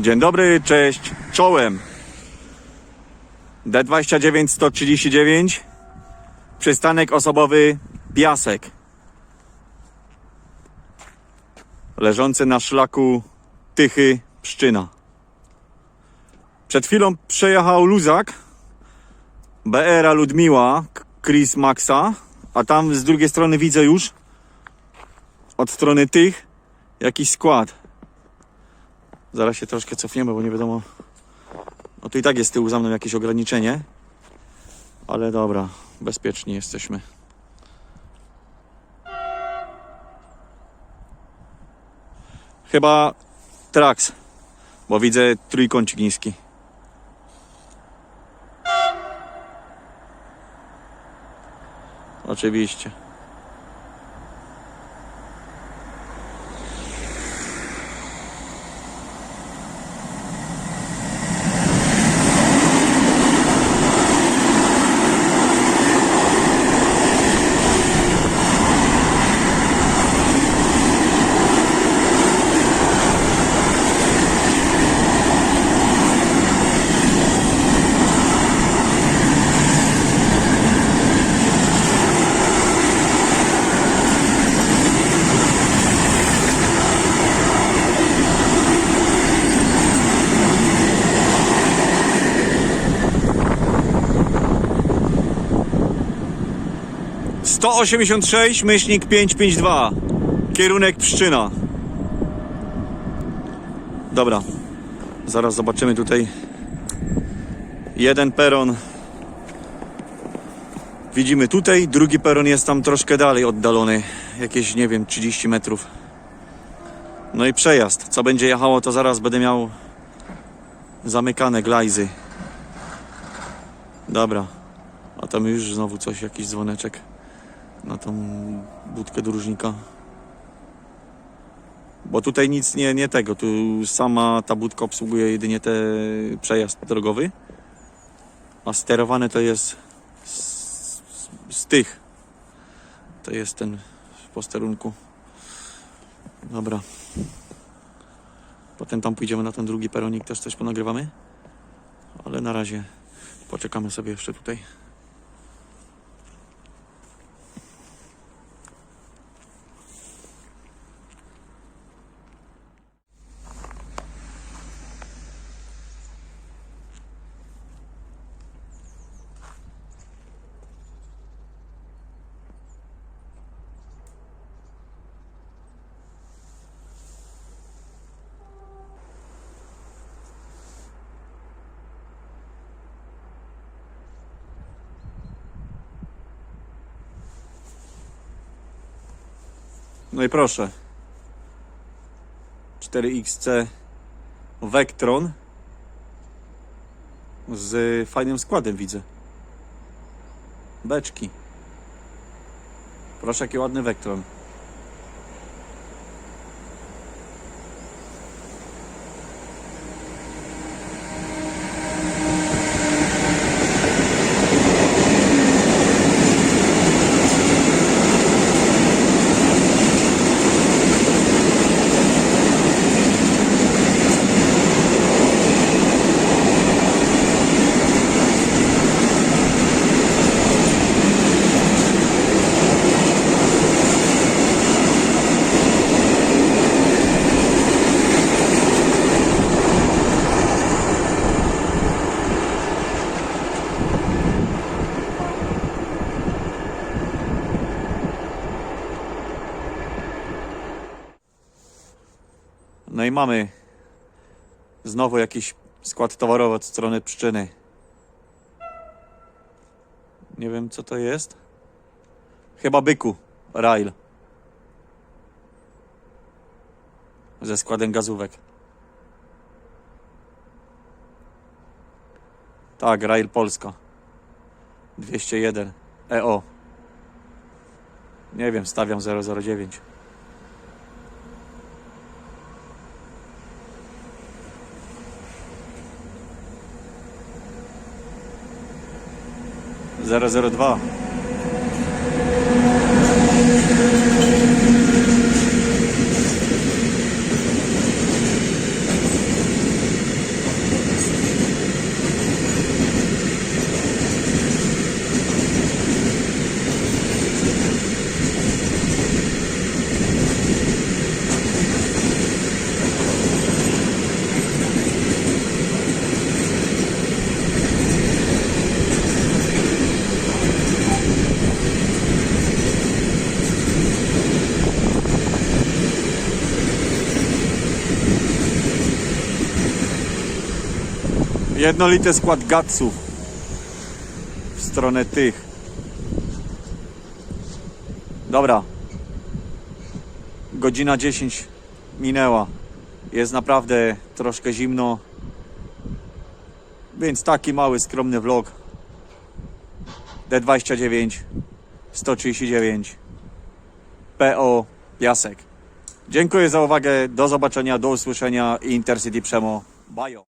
Dzień dobry, cześć, czołem. D29 139, przystanek osobowy Piasek. Leżący na szlaku Tychy Pszczyna. Przed chwilą przejechał luzak BR-a Ludmiła, Chris Maxa, a tam z drugiej strony widzę już od strony tych jakiś skład. Zaraz się troszkę cofniemy, bo nie wiadomo. No to i tak jest z tyłu za mną jakieś ograniczenie. Ale dobra, bezpieczni jesteśmy. Chyba Trax, bo widzę trójkącik niski. Oczywiście. Sto osiemdziesiąt sześć myślnik pięć pięć dwa Kierunek Pszczyna. Dobra. Zaraz zobaczymy tutaj. Jeden peron. Widzimy tutaj, drugi peron jest tam troszkę dalej oddalony. Jakieś, nie wiem, 30 metrów. No i przejazd. Co będzie jechało, to zaraz będę miał zamykane glajzy. Dobra. A tam już znowu coś, jakiś dzwoneczek na tą budkę dróżnika. Bo tutaj nic nie, nie tego, tu sama ta budka obsługuje jedynie ten przejazd drogowy, a sterowane to jest z, z, z tych. To jest ten w posterunku. Dobra. Potem tam pójdziemy na ten drugi peronik, też coś ponagrywamy. Ale na razie poczekamy sobie jeszcze tutaj. No i proszę. 4XC Vectron z fajnym składem widzę. Beczki. Proszę, jaki ładny Vectron. No i mamy znowu jakiś skład towarowy od strony pszczyny. Nie wiem co to jest. Chyba byku. Rail. Ze składem gazówek. Tak, Rail Polska. 201 EO. Nie wiem, stawiam 009. 002 Jednolity skład gatsów w stronę tych. Dobra. Godzina 10 minęła. Jest naprawdę troszkę zimno. Więc taki mały, skromny vlog. D29 139 PO Piasek. Dziękuję za uwagę. Do zobaczenia, do usłyszenia. Intercity Przemo. Bajo.